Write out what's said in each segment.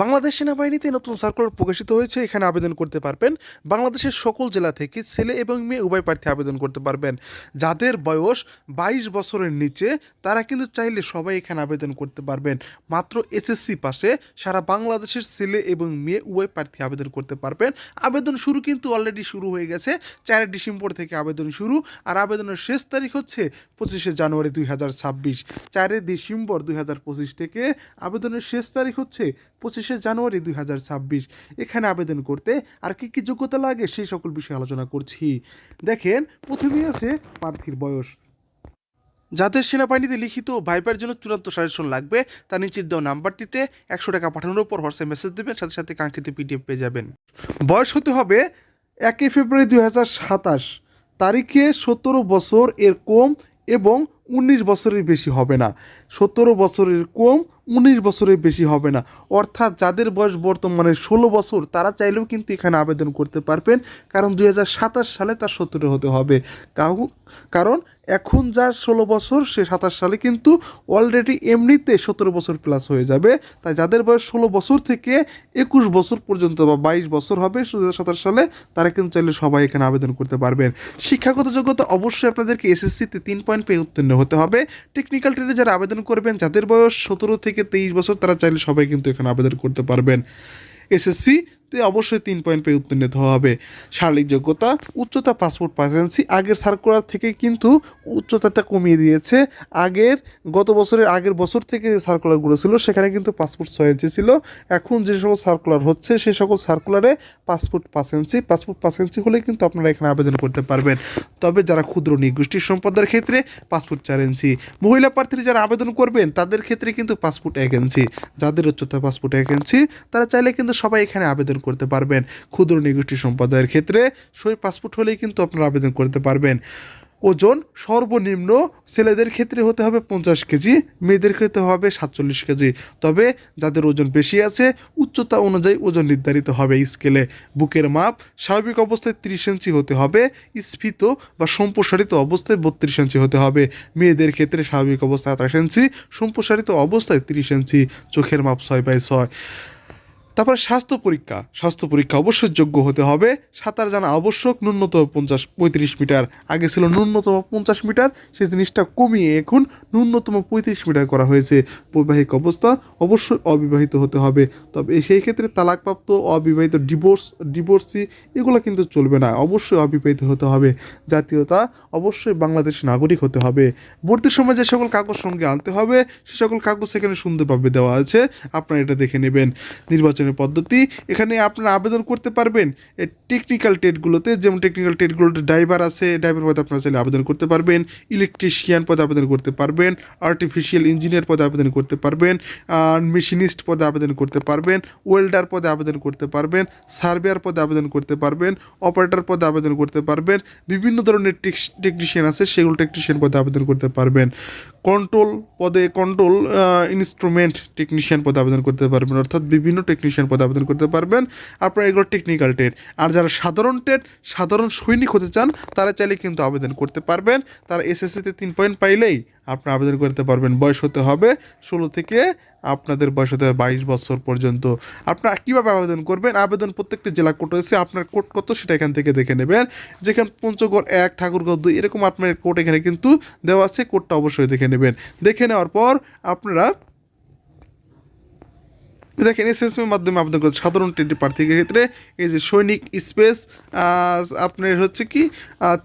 বাংলাদেশ সেনাবাহিনীতে নতুন সার্কুলার প্রকাশিত হয়েছে, এখানে আবেদন করতে পারবেন। বাংলাদেশের সকল জেলা থেকে ছেলে এবং মেয়ে উভয় প্রার্থী আবেদন করতে পারবেন। যাদের বয়স বাইশ বছরের নিচে, তারা কিন্তু চাইলে সবাই এখানে আবেদন করতে পারবেন। মাত্র এসএসসি পাশে সারা বাংলাদেশের ছেলে এবং মেয়ে উভয় প্রার্থী আবেদন করতে পারবেন। আবেদন শুরু কিন্তু অলরেডি শুরু হয়ে গেছে। চার ডিসেম্বর থেকে আবেদন শুরু। আর আবেদনের শেষ তারিখ হচ্ছে পঁচিশে জানুয়ারি দুই হাজার ছাব্বিশ। চারে ডিসেম্বর দুই হাজার পঁচিশ থেকে আবেদনের শেষ তারিখ হচ্ছে পঁচিশে জানুয়ারি দুই হাজার ছাব্বিশ। এখানে আবেদন করতে আর কি কি যোগ্যতা লাগে সেই সকল বিষয়ে আলোচনা করছি। দেখেন প্রথমেই আছে প্রার্থীর বয়স। যাদের সেনাবাহিনীতে লিখিত ভাইবার জন্য চূড়ান্ত সাজেশন লাগবে, তার নিচের দেওয়া নাম্বারটিতে একশো টাকা পাঠানোর পর হোয়াটসঅ্যাপ মেসেজ দেবেন, সাথে সাথে কাঙ্ক্ষিত পিডিএফ পেয়ে যাবেন। বয়স হতে হবে একই ফেব্রুয়ারি দুই হাজার সাতাশ। তারিখে সতেরো বছর এর কম এবং উনিশ বছরের বেশি হবে না। সতেরো বছরের কম উনিশ বছরের বেশি হবে না। অর্থাৎ যাদের বয়স বর্তমানে ষোলো বছর, তারা চাইলেও কিন্তু এখানে আবেদন করতে পারবেন। কারণ দুই হাজার সাতাশ সালে তার সতেরো হতে হবে। কারণ এখন যার ষোলো বছর, সে সাতাশ সালে কিন্তু অলরেডি এমনিতে সতেরো বছর প্লাস হয়ে যাবে। তাই যাদের বয়স ষোলো বছর থেকে একুশ বছর পর্যন্ত বা বাইশ বছর হবে সাতাশ সালে, তারা কিন্তু চাইলে সবাই এখানে আবেদন করতে পারবেন। শিক্ষাগত যোগ্যতা অবশ্যই আপনাদেরকে এসএসসিতে তিন পয়েন্ট পেয়ে উত্তীর্ণ হতে হবে। টেকনিক্যাল ট্রেনে যারা আবেদন করবেন, যাদের বয়স সতেরো থেকে তেইশ বছর, তারা চাইলে সবাই কিন্তু এখানে আবেদন করতে পারবেন। এসএসসি অবশ্যই তিন পয়েন্ট পেয়ে উত্তীর্ণ হতে হবে। শারীরিক যোগ্যতা, উচ্চতা পাসপোর্ট পার্সেন্সি আগের সার্কুলার থেকে কিন্তু উচ্চতাটা কমিয়ে দিয়েছে। আগের, গত বছরের আগের বছর থেকে যে সার্কুলারগুলো ছিল, সেখানে কিন্তু পাসপোর্ট ইঞ্চি ছিল। এখন যে সকল সার্কুলার হচ্ছে সেই সকল সার্কুলারে পাসপোর্ট পাঁচ পাসপোর্ট পাঁচ হলে কিন্তু আপনারা এখানে আবেদন করতে পারবেন। তবে যারা ক্ষুদ্র নিগোষ্ঠীর সম্পদের ক্ষেত্রে পাসপোর্ট ইঞ্চি মহিলা প্রার্থীরা যারা আবেদন করবেন, তাদের ক্ষেত্রে কিন্তু পাসপোর্ট এক যাদের উচ্চতা পাসপোর্ট এক তারা চাইলে কিন্তু সবাই এখানে আবেদন করতে পারবেন ক্ষুদ্র নিগোষ্ঠী সম্প্রদায়ের ক্ষেত্রে। সই পাসপোর্ট হলেই কিন্তু আপনারা আবেদন করতে পারবেন। ওজন সর্বনিম্ন ছেলেদের ক্ষেত্রে হতে হবে পঞ্চাশ কেজি, মেয়েদের ক্ষেত্রে হবে সাতচল্লিশ কেজি। তবে যাদের ওজন বেশি আছে, উচ্চতা অনুযায়ী ওজন নির্ধারিত হবে স্কেলে। বুকের মাপ স্বাভাবিক অবস্থায় তিরিশ ইঞ্চি হতে হবে, স্ফীত বা সম্প্রসারিত অবস্থায় বত্রিশ ইঞ্চি হতে হবে। মেয়েদের ক্ষেত্রে স্বাভাবিক অবস্থায় আঠাশ ইঞ্চি, সম্প্রসারিত অবস্থায় তিরিশ ইঞ্চি, চোখের মাপ ছয় বাই ছয়। তারপরে স্বাস্থ্য পরীক্ষা। স্বাস্থ্য পরীক্ষা অবশ্যই যোগ্য হতে হবে। সাঁতার জানা আবশ্যক, ন্যূনতম পঞ্চাশ, পঁয়ত্রিশ মিটার। আগে ছিল ন্যূনতম পঞ্চাশ মিটার সেই জিনিসটা কমিয়ে এখন ন্যূনতম পঁয়ত্রিশ মিটার করা হয়েছে। বৈবাহিক অবস্থা অবশ্যই অবিবাহিত হতে হবে। তবে সেই ক্ষেত্রে তালাকপ্রাপ্ত, অবিবাহিত ডিভোর্স ডিভোর্সি এগুলো কিন্তু চলবে না। অবশ্যই অবিবাহিত হতে হবে। জাতীয়তা অবশ্যই বাংলাদেশ নাগরিক হতে হবে। ভর্তির সময় যে সকল কাগজ সঙ্গে আনতে হবে, সে সকল কাগজ সেখানে সুন্দরভাবে দেওয়া আছে। আপনারা এটা দেখে নেবেন। নির্বাচনের পদ্ধতি। এখানে আপনারা আবেদন করতে পারবেন টেকনিক্যাল টেটগুলোতে যেমন টেকনিক্যাল টেটগুলোতে ড্রাইভার আছে ড্রাইভার পদে আপনারা চাইলে আবেদন করতে পারবেন। ইলেকট্রিশিয়ান পদে আবেদন করতে পারবেন। আর্টিফিশিয়াল ইঞ্জিনিয়ার পদে আবেদন করতে পারবেন। মেশিনিস্ট পদে আবেদন করতে পারবেন। ওয়েল্ডার পদে আবেদন করতে পারবেন। সার্ভেয়ার পদে আবেদন করতে পারবেন। অপারেটর পদে আবেদন করতে পারবেন। বিভিন্ন ধরনের টেকনিশিয়ান আছে, সেগুলো টেকনিশিয়ান পদে আবেদন করতে পারবেন। কন্ট্রোল পদে কন্ট্রোল ইনস্ট্রুমেন্ট টেকনিশিয়ান পদে আবেদন করতে পারবেন। অর্থাৎ বিভিন্ন টেকনিশিয়ান পদে আবেদন করতে পারবেন। আপনার এগুলো টেকনিক্যাল টেট আর যারা সাধারণ টেট সাধারণ সৈনিক হতে চান, তারা চাইলে কিন্তু আবেদন করতে পারবেন। তারা এসএসসিতে তিন পয়েন্ট পাইলেই আপনারা আবেদন করতে পারবেন। বয়স হতে হবে ষোলো থেকে আপনাদের বয়স হতে হবে বাইশ বছর পর্যন্ত। আপনারা কীভাবে আবেদন করবেন? আবেদন প্রত্যেকটি জেলা কোর্ট হয়েছে আপনার কোর্ট কত সেটা এখান থেকে দেখে নেবেন। যেখানে পঞ্চগড় এক, ঠাকুরগাঁও দুই, এরকম আপনার কোর্ট এখানে কিন্তু দেওয়া আছে। কোর্টটা অবশ্যই দেখে নেবেন। দেখে নেওয়ার পর আপনারা দেখেন এসএসএমের মাধ্যমে করতে সাধারণ ট্রেনটি প্রার্থীর ক্ষেত্রে এই যে সৈনিক স্পেস আপনার হচ্ছে কি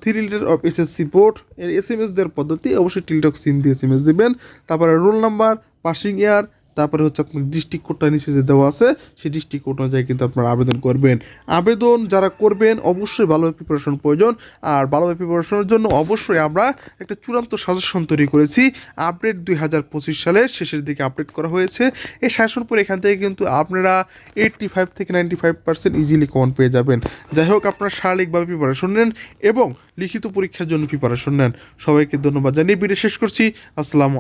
three litre of SSC board এর এস এম এস দেওয়ার পদ্ধতি, অবশ্যই টিলটক সিম দিয়ে এস এম এস দেবেন। তারপরে রোল নাম্বার পাসিং ইয়ার তারপরে হচ্ছে আপনার ডিস্ট্রিক্ট কোডটা নিচে যে দেওয়া আছে, সেই ডিস্ট্রিক্ট কোড অনুযায়ী কিন্তু আপনারা আবেদন করবেন। আবেদন যারা করবেন, অবশ্যই ভালোভাবে প্রিপারেশন প্রয়োজন। আর ভালোভাবে প্রিপারেশনের জন্য অবশ্যই আমরা একটা চূড়ান্ত সাজেশন তৈরি করেছি। আপডেট দুই হাজার পঁচিশ সালের শেষের দিকে আপডেট করা হয়েছে। এই শাসন পর এখান থেকে কিন্তু আপনারা এইটটি ফাইভ থেকে ninety five percent easily common পেয়ে যাবেন। যাই হোক, আপনারা শারীরিকভাবে প্রিপারেশন নেন এবং লিখিত পরীক্ষার জন্য প্রিপারেশন নেন। সবাইকে ধন্যবাদ জানিয়ে ভিডিও শেষ করছি। আসসালামু